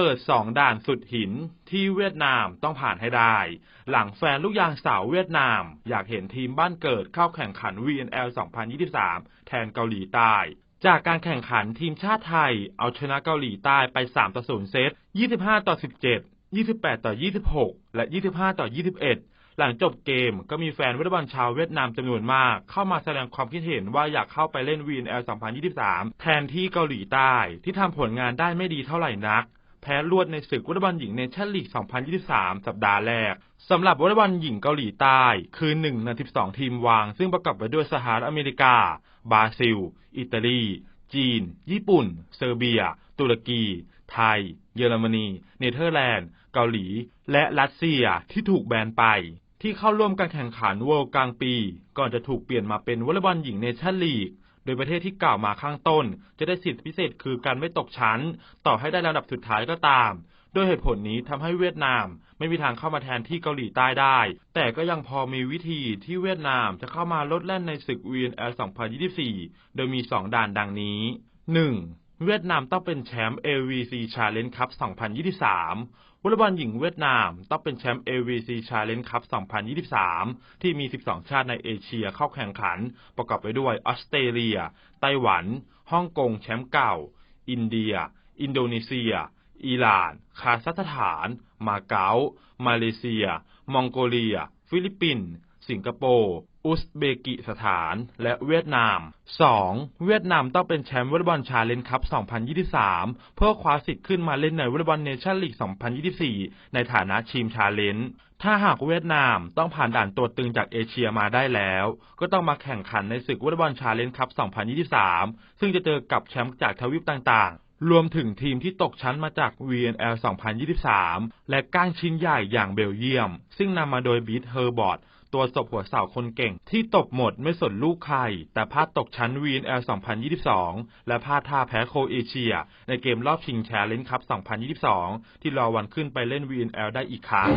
เปิด 2 ด่านสุดหินที่เวียดนามต้องผ่านให้ได้ หลังแฟนลูกยางสาวเวียดนาม อยากเห็นทีมบ้านเกิดเข้าแข่งขัน VNL 2023 แทนเกาหลีใต้ จากการแข่งขันทีมชาติไทย เอาชนะเกาหลีใต้ไป 3 ต่อ 0 เซต 25 ต่อ 17 28 ต่อ 26 และ 25 ต่อ 21 หลังจบเกมก็มีแฟนวอลเลย์บอลชาวเวียดนามจำนวนมาก เข้ามาแสดงความคิดเห็นว่าอยากเข้าไปเล่น VNL 2023 แทนที่เกาหลีใต้ ที่ทำผลงานได้ไม่ดีเท่าไหร่นัก แพ้รวดในศึกวอลเลย์บอลหญิงเนชั่นลีก 2023 สัปดาห์แรก สำหรับวอลเลย์บอลหญิงเกาหลีใต้ คือ1ใน12 ทีมวาง ซึ่งประกอบไปด้วยสหรัฐอเมริกา บราซิล อิตาลี จีน ญี่ปุ่น เซอร์เบีย ตุรกี ไทย เยอรมนี เนเธอร์แลนด์ เกาหลี และรัสเซียที่ถูกแบนไป ที่เข้าร่วมการแข่งขันเวิลด์กลางปี ก่อนจะถูกเปลี่ยนมาเป็นวอลเลย์บอลหญิงเนชั่นลีก โดยประเทศที่กล่าวมาข้างต้น จะได้สิทธิพิเศษคือการไม่ตกชั้น ต่อให้ได้ลำดับสุดท้ายก็ตาม โดยเหตุผลนี้ทำให้เวียดนาม ไม่มีทางเข้ามาแทนที่เกาหลีใต้ได้ แต่ก็ยังพอมีวิธีที่เวียดนามจะเข้ามาลดแล่นในศึก VNL 2024 โดยมี 2 ด่านดังนี้ 1. เวียดนามต้องเป็นแชมป์ AVC Challenge Cup 2023 วอลเลย์บอลหญิงเวียดนามต้องเป็นแชมป์ AVC Challenge Cup 2023 ที่มี 12 ชาติในเอเชียเข้าแข่งขัน ประกอบไปด้วยออสเตรเลีย ไต้หวัน ฮ่องกงแชมป์เก่า อินเดีย อินโดนีเซีย อิหร่าน คาซัคสถาน มาเก๊า มาเลเซีย มองโกเลีย ฟิลิปปินส์ สิงคโปร์ อุซเบกิสถาน และเวียดนาม 2. เวียดนามต้องเป็นแชมป์วอลเลย์บอลชาเลนจ์คัพ 2023 เพื่อคว้าสิทธิ์ขึ้นมาเล่นในวอลเลย์บอลเนชั่นลีก 2024 ในฐานะทีมชาเลนจ์ถ้าหากเวียดนามต้องผ่านด่านตัวตึงจากเอเชียมาได้แล้ว ก็ต้องมาแข่งขันในศึกวอลเลย์บอลชาเลนจ์คัพ 2023 ซึ่งจะเจอกับแชมป์จากทวีปต่างๆ รวมถึงทีมที่ตกชั้นมาจาก VNL 2023 และก้างชิ้นใหญ่อย่างเบลเยียม ซึ่งนำมาโดยบีทเฮอร์บอร์ดตัวศพหัวเสาคนเก่งที่ตบหมดไม่สนลูกใคร แต่พลาดตกชั้น VNL 2022 และพลาดท่าแพ้โคเอเชีย ในเกมรอบชิงแชร์เลนคัพ 2022 ที่รอวันขึ้นไปเล่น VNL ได้อีกครั้ง